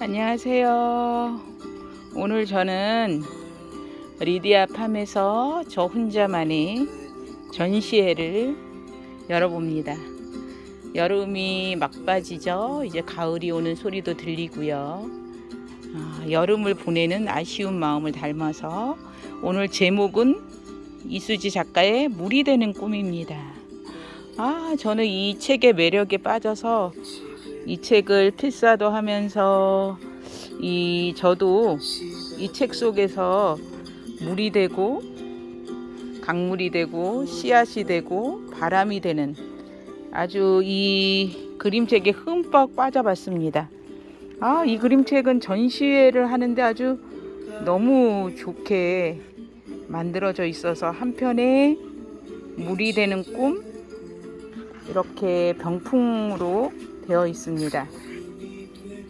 안녕하세요. 오늘 저는 리디아 팜에서 저 혼자만의 전시회를 열어봅니다. 여름이 막바지죠. 이제 가을이 오는 소리도 들리고요. 아, 여름을 보내는 아쉬운 마음을 담아서 오늘 제목은 이수지 작가의 물이 되는 꿈입니다. 아, 저는 이 책의 매력에 빠져서 이 책을 필사도 하면서 이 저도 이 책 속에서 물이 되고 강물이 되고 씨앗이 되고 바람이 되는 아주 이 그림책에 흠뻑 빠져봤습니다. 아, 이 그림책은 전시회를 하는데 아주 너무 좋게 만들어져 있어서 한편에 물이 되는 꿈 이렇게 병풍으로 되어 있습니다.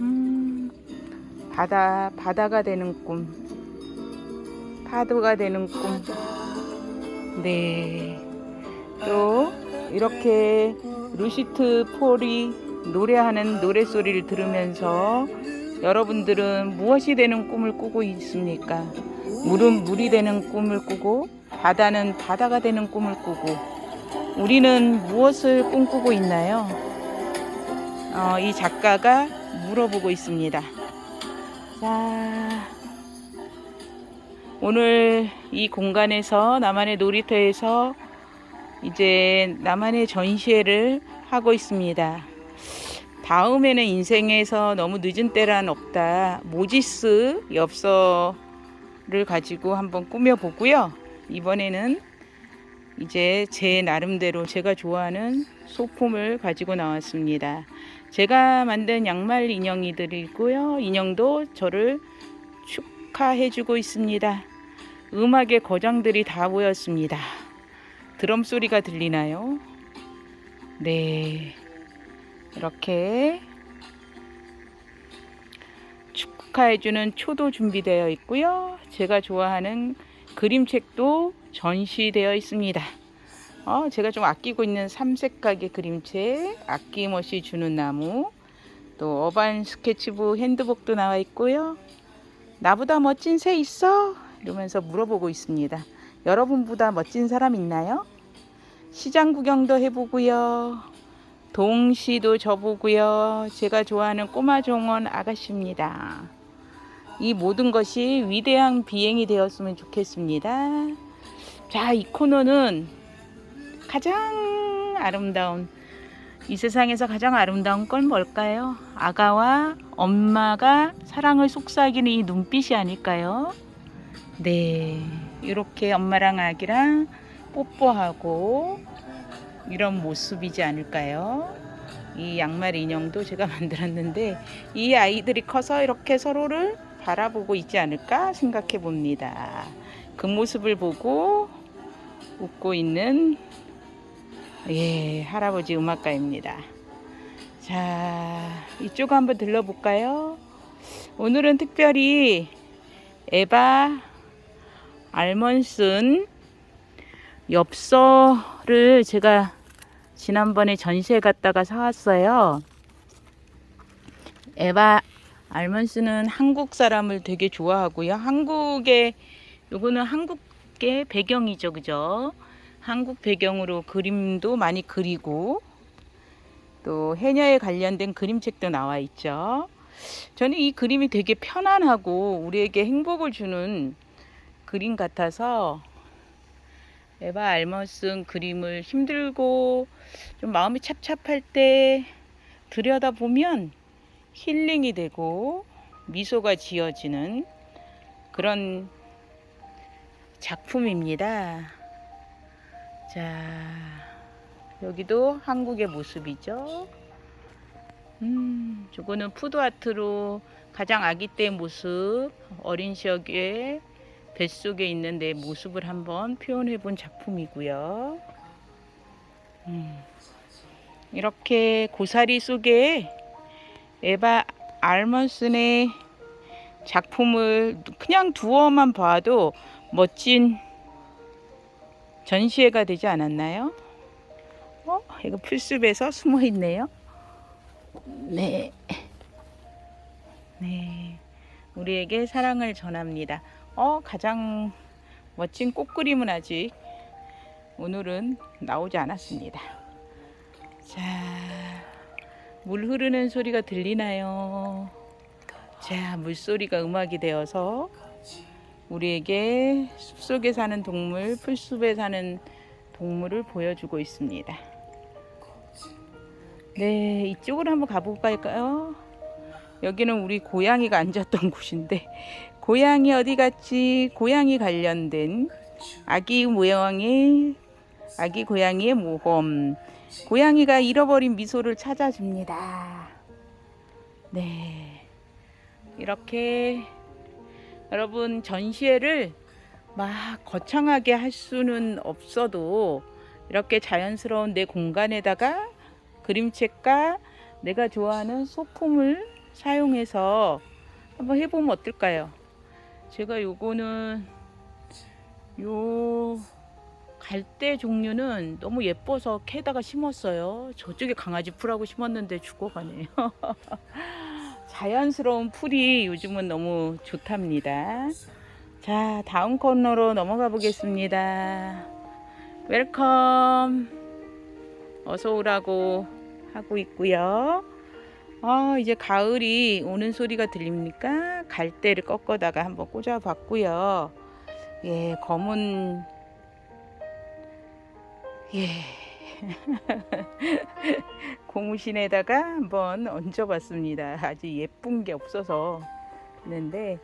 음, 바다 바다가 되는 꿈, 파도가 되는 꿈. 네. 또 이렇게 루시트 폴이 노래하는 노래 소리를 들으면서 여러분들은 무엇이 되는 꿈을 꾸고 있습니까? 물은 물이 되는 꿈을 꾸고 바다는 바다가 되는 꿈을 꾸고 우리는 무엇을 꿈꾸고 있나요? 어, 이 작가가 물어보고 있습니다. 자, 오늘 이 공간에서 나만의 놀이터에서 이제 나만의 전시회를 하고 있습니다. 다음에는 인생에서 너무 늦은 때란 없다. 모지스 엽서를 가지고 한번 꾸며보고요. 이번에는 이제 제 나름대로 제가 좋아하는 소품을 가지고 나왔습니다. 제가 만든 양말 인형이들이고요. 인형도 저를 축하해주고 있습니다. 음악의 거장들이 다 모였습니다. 드럼 소리가 들리나요? 네. 이렇게 축하해주는 초도 준비되어 있고요. 제가 좋아하는 그림책도 전시되어 있습니다. 어, 제가 좀 아끼고 있는 삼색각의 그림책, 아낌없이 주는 나무, 또 어반 스케치북 핸드북도 나와 있고요. 나보다 멋진 새 있어? 이러면서 물어보고 있습니다. 여러분보다 멋진 사람 있나요? 시장 구경도 해보고요. 동시도 저보고요. 제가 좋아하는 꼬마 종원 아가씨입니다. 이 모든 것이 위대한 비행이 되었으면 좋겠습니다. 자, 이 코너는 가장 아름다운 이 세상에서 가장 아름다운 건 뭘까요? 아가와 엄마가 사랑을 속삭이는 이 눈빛이 아닐까요? 네, 이렇게 엄마랑 아기랑 뽀뽀하고 이런 모습이지 않을까요? 이 양말 인형도 제가 만들었는데 이 아이들이 커서 이렇게 서로를 바라보고 있지 않을까 생각해 봅니다. 그 모습을 보고 웃고 있는 예, 할아버지 음악가입니다. 자, 이쪽 한번 들러볼까요? 오늘은 특별히 에바 알먼슨 엽서를 제가 지난번에 전시회 갔다가 사왔어요. 에바 알먼스는 한국 사람을 되게 좋아하고요. 한국의 요거는 한국의 배경이죠, 그죠? 한국 배경으로 그림도 많이 그리고 또 해녀에 관련된 그림책도 나와 있죠. 저는 이 그림이 되게 편안하고 우리에게 행복을 주는 그림 같아서 에바 알머슨 그림을 힘들고 좀 마음이 찹찹할 때 들여다보면 힐링이 되고 미소가 지어지는 그런 작품입니다. 자, 여기도 한국의 모습이죠. 음, 저거는 푸드아트로 가장 아기 때 모습, 어린 시절의 뱃속에 있는 내 모습을 한번 표현해 본 작품이고요. 음, 이렇게 고사리 속에 에바 알먼슨의 작품을 그냥 두어만 봐도 멋진 전시회가 되지 않았나요? 어? 이거 풀숲에서 숨어 있네요. 네. 네. 우리에게 사랑을 전합니다. 어, 가장 멋진 꽃 그림은 아직 오늘은 나오지 않았습니다. 자, 물 흐르는 소리가 들리나요? 자, 물소리가 음악이 되어서 우리에게 숲속에 사는 동물, 풀숲에 사는 동물을 보여주고 있습니다. 네, 이쪽으로 한번 가볼까요? 여기는 우리 고양이가 앉았던 곳인데, 고양이 어디 갔지? 고양이 관련된 아기 모양의 아기 고양이의 모험. 고양이가 잃어버린 미소를 찾아줍니다. 네. 이렇게 여러분 전시회를 막 거창하게 할 수는 없어도 이렇게 자연스러운 내 공간에다가 그림책과 내가 좋아하는 소품을 사용해서 한번 해보면 어떨까요? 제가 요거는 요 갈대 종류는 너무 예뻐서 캐다가 심었어요. 저쪽에 강아지 풀하고 심었는데 죽어가네요. 자연스러운 풀이 요즘은 너무 좋답니다. 자, 다음 코너로 넘어가 보겠습니다. 웰컴. 어서 오라고 하고 있고요. 아, 이제 가을이 오는 소리가 들립니까? 갈대를 꺾어다가 한번 꽂아 봤고요. 예, 검은 예. 고무신에다가 한번 얹어봤습니다. 아주 예쁜 게 없어서 그런데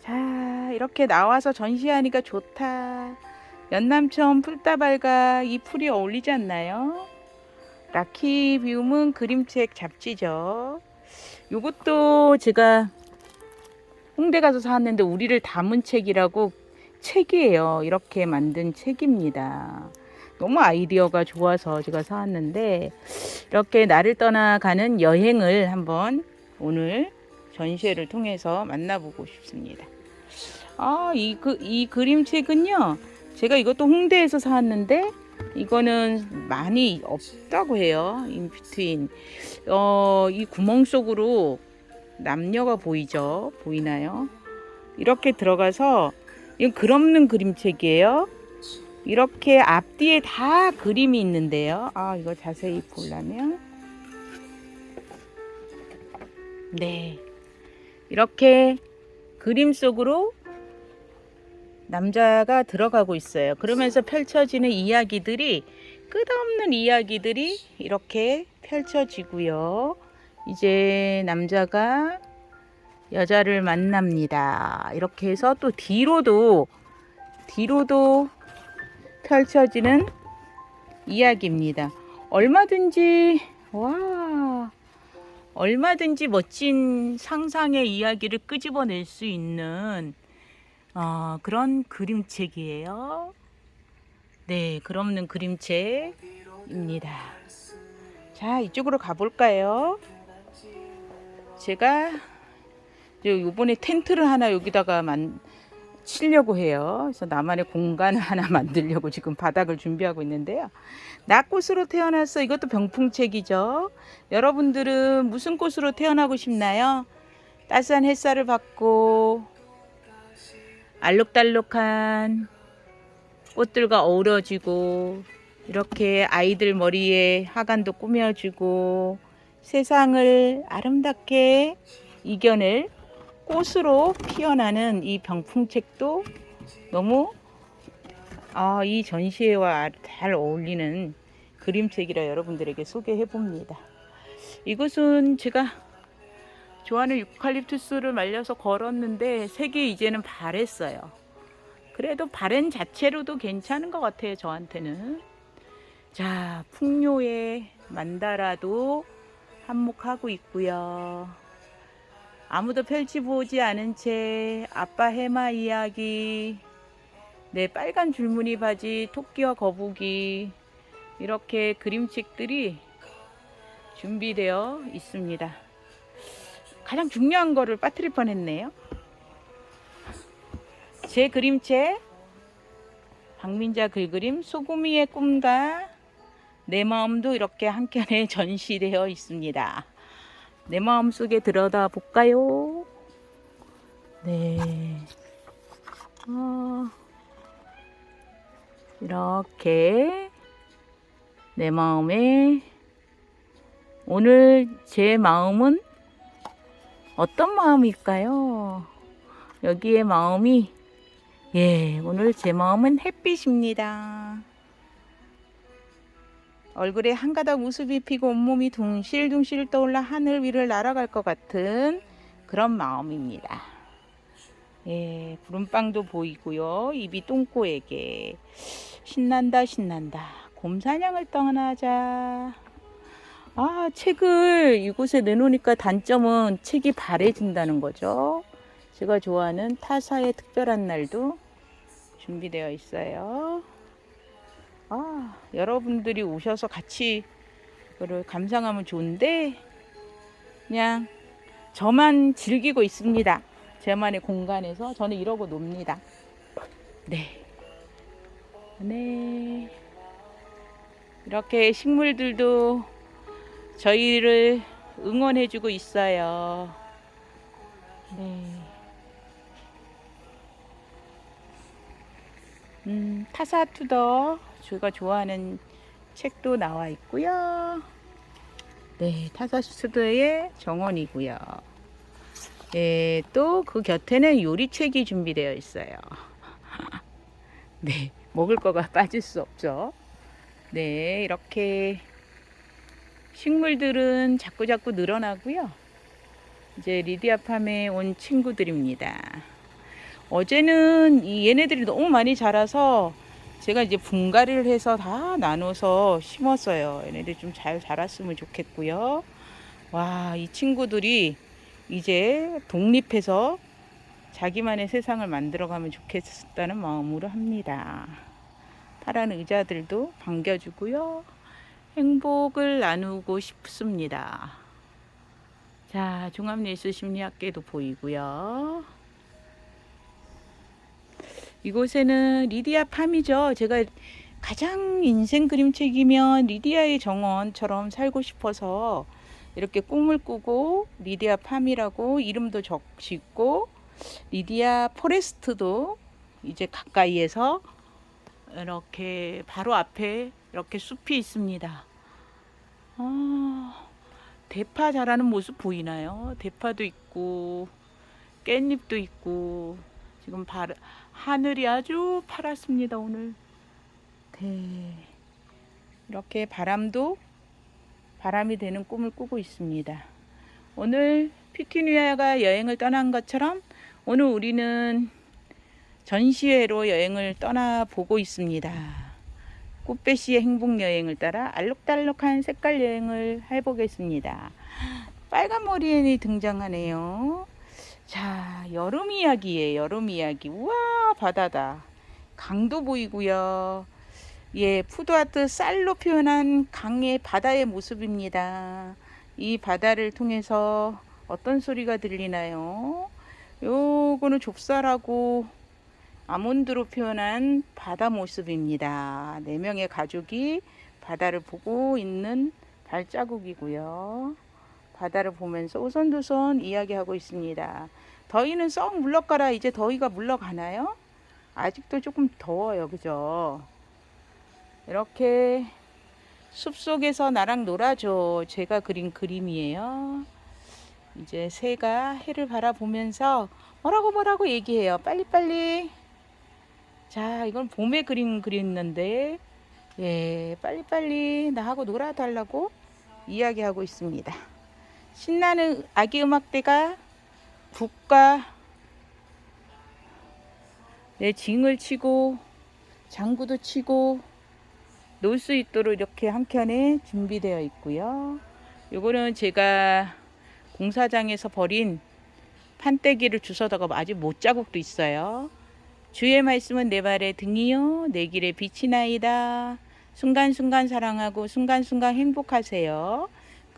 자 이렇게 나와서 전시하니까 좋다. 연남천 풀다발과 이 풀이 어울리지 않나요? 라키 비움은 그림책 잡지죠. 요것도 제가 홍대 가서 사왔는데 우리를 담은 책이라고 책이에요. 이렇게 만든 책입니다. 너무 아이디어가 좋아서 제가 사왔는데 이렇게 나를 떠나가는 여행을 한번 오늘 전시회를 통해서 만나보고 싶습니다. 아, 이, 그, 이 그림책은요. 제가 이것도 홍대에서 사왔는데 이거는 많이 없다고 해요. 인피트인. 어, 이 구멍 속으로 남녀가 보이죠? 보이나요? 이렇게 들어가서 이건 글 없는 그림책이에요. 이렇게 앞뒤에 다 그림이 있는데요. 아, 이거 자세히 보려면. 네. 이렇게 그림 속으로 남자가 들어가고 있어요. 그러면서 펼쳐지는 이야기들이 끝없는 이야기들이 이렇게 펼쳐지고요. 이제 남자가 여자를 만납니다. 이렇게 해서 또 뒤로도 뒤로도 펼쳐지는 이야기입니다. 얼마든지 와 얼마든지 멋진 상상의 이야기를 끄집어낼 수 있는 어, 그런 그림책이에요. 네, 그럼는 그림책입니다. 자, 이쪽으로 가볼까요? 제가 요번에 텐트를 하나 여기다가 만, 치려고 해요. 그래서 나만의 공간을 하나 만들려고 지금 바닥을 준비하고 있는데요. 낙꽃으로 태어났어. 이것도 병풍책이죠. 여러분들은 무슨 꽃으로 태어나고 싶나요? 따스한 햇살을 받고 알록달록한 꽃들과 어우러지고 이렇게 아이들 머리에 하관도 꾸며주고 세상을 아름답게 이겨낼 꽃으로 피어나는 이 병풍책도 너무 아, 이 전시회와 잘 어울리는 그림책이라 여러분들에게 소개해 봅니다. 이것은 제가 좋아하는 유칼립투스를 말려서 걸었는데 색이 이제는 바랬어요. 그래도 바렌 자체로도 괜찮은 것 같아요, 저한테는. 자, 풍요의 만다라도 한몫하고 있고요. 아무도 펼치 보지 않은 채 아빠 해마 이야기, 내 빨간 줄무늬 바지, 토끼와 거북이, 이렇게 그림책들이 준비되어 있습니다. 가장 중요한 거를 빠뜨릴 뻔했네요. 제 그림책 박민자 글그림 소금이의 꿈과 내 마음도 이렇게 한 켠에 전시되어 있습니다. 내 마음 속에 들여다 볼까요? 네. 어, 이렇게 내 마음에 오늘 제 마음은 어떤 마음일까요? 여기에 마음이 예, 오늘 제 마음은 햇빛입니다. 얼굴에 한 가닥 웃음이 피고 온몸이 둥실둥실 떠올라 하늘 위를 날아갈 것 같은 그런 마음입니다. 예, 구름빵도 보이고요. 입이 똥꼬에게 신난다 신난다. 곰사냥을 떠나자. 아, 책을 이곳에 내놓으니까 단점은 책이 바래진다는 거죠. 제가 좋아하는 타사의 특별한 날도 준비되어 있어요. 아, 여러분들이 오셔서 같이 이거를 감상하면 좋은데 그냥 저만 즐기고 있습니다. 저만의 공간에서 저는 이러고 놉니다. 네. 네. 이렇게 식물들도 저희를 응원해주고 있어요. 네. 음, 타사 투더 제가 좋아하는 책도 나와 있고요. 네, 타사 투더의 정원이고요. 예, 또 그 곁에는 요리책이 준비되어 있어요. 네, 먹을 거가 빠질 수 없죠. 네, 이렇게 식물들은 자꾸 자꾸 늘어나고요. 이제 리디아팜에 온 친구들입니다. 어제는 이 얘네들이 너무 많이 자라서 제가 이제 분갈이를 해서 다 나눠서 심었어요. 얘네들 좀 잘 자랐으면 좋겠고요. 와, 이 친구들이 이제 독립해서 자기만의 세상을 만들어가면 좋겠다는 마음으로 합니다. 파란 의자들도 반겨주고요. 행복을 나누고 싶습니다. 자, 종합예술심리학계도 보이고요. 이곳에는 리디아 팜이죠. 제가 가장 인생 그림책이면 리디아의 정원처럼 살고 싶어서 이렇게 꿈을 꾸고 리디아 팜이라고 이름도 적 짓고 리디아 포레스트도 이제 가까이에서 이렇게 바로 앞에 이렇게 숲이 있습니다. 아, 대파 자라는 모습 보이나요? 대파도 있고 깻잎도 있고 지금 바, 하늘이 아주 파랗습니다 오늘. 네. 이렇게 바람도 바람이 되는 꿈을 꾸고 있습니다. 오늘 피티니아가 여행을 떠난 것처럼 오늘 우리는 전시회로 여행을 떠나 보고 있습니다. 꽃배씨의 행복 여행을 따라 알록달록한 색깔 여행을 해보겠습니다. 빨간 머리엔이 등장하네요. 자, 여름 이야기예요. 여름 이야기. 우와, 바다다. 강도 보이고요. 예, 푸드아트 쌀로 표현한 강의 바다의 모습입니다. 이 바다를 통해서 어떤 소리가 들리나요? 요거는 좁쌀하고 아몬드로 표현한 바다 모습입니다. 네 명의 가족이 바다를 보고 있는 발자국이고요. 바다를 보면서 오손도손 이야기하고 있습니다. 더위는 썩 물러가라. 이제 더위가 물러가나요? 아직도 조금 더워요. 그죠? 이렇게 숲속에서 나랑 놀아줘. 제가 그린 그림이에요. 이제 새가 해를 바라보면서 뭐라고 뭐라고 얘기해요. 빨리빨리. 자, 이건 봄에 그림 그렸는데, 예, 빨리빨리 나하고 놀아달라고 이야기하고 있습니다. 신나는 아기 음악대가 북과 내 징을 치고 장구도 치고 놀 수 있도록 이렇게 한 켠에 준비되어 있고요. 요거는 제가 공사장에서 버린 판때기를 주워다가 아직 못 자국도 있어요. 주의 말씀은 내 발의 등이요 내 길에 빛이 나이다. 순간순간 사랑하고 순간순간 행복하세요.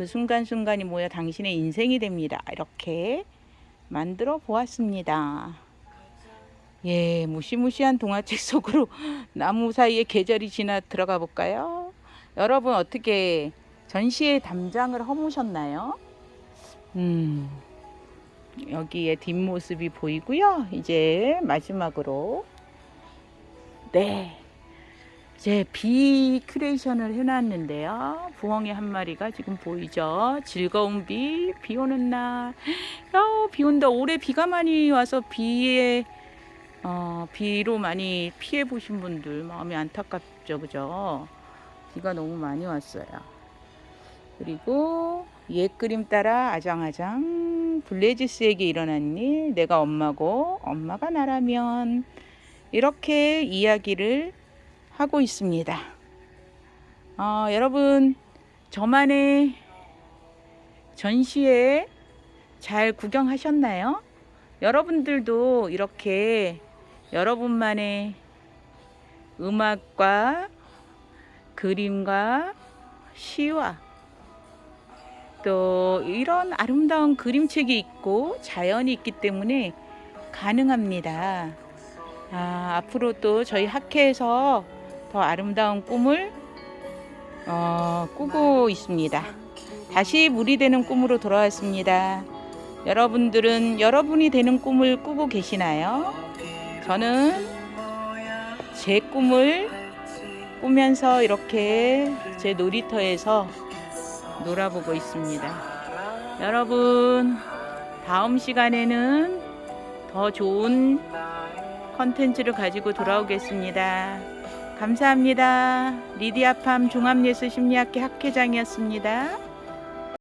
그 순간순간이 모여 당신의 인생이 됩니다. 이렇게 만들어 보았습니다. 예, 무시무시한 동화책 속으로 나무 사이에 계절이 지나 들어가 볼까요? 여러분 어떻게 전시회 담장을 허무셨나요? 음, 여기에 뒷모습이 보이고요. 이제 마지막으로 네. 이제 비 크레이션을 해놨는데요. 부엉이 한 마리가 지금 보이죠. 즐거운 비, 비 오는 날. 야, 비 온다. 올해 비가 많이 와서 비에, 어, 비로 많이 피해 보신 분들 마음이 안타깝죠. 그죠? 비가 너무 많이 왔어요. 그리고 옛 그림 따라 아장아장 블레지스에게 일어난 일, 내가 엄마고 엄마가 나라면 이렇게 이야기를 하고 있습니다. 어, 여러분 저만의 전시회 잘 구경하셨나요? 여러분들도 이렇게 여러분만의 음악과 그림과 시와 또 이런 아름다운 그림책이 있고 자연이 있기 때문에 가능합니다. 아, 앞으로 또 저희 학회에서 더 아름다운 꿈을 어, 꾸고 있습니다. 다시 물이 되는 꿈으로 돌아왔습니다. 여러분들은 여러분이 되는 꿈을 꾸고 계시나요? 저는 제 꿈을 꾸면서 이렇게 제 놀이터에서 놀아보고 있습니다. 여러분, 다음 시간에는 더 좋은 컨텐츠를 가지고 돌아오겠습니다. 감사합니다. 리디아팜 종합예술심리학회 학회장이었습니다.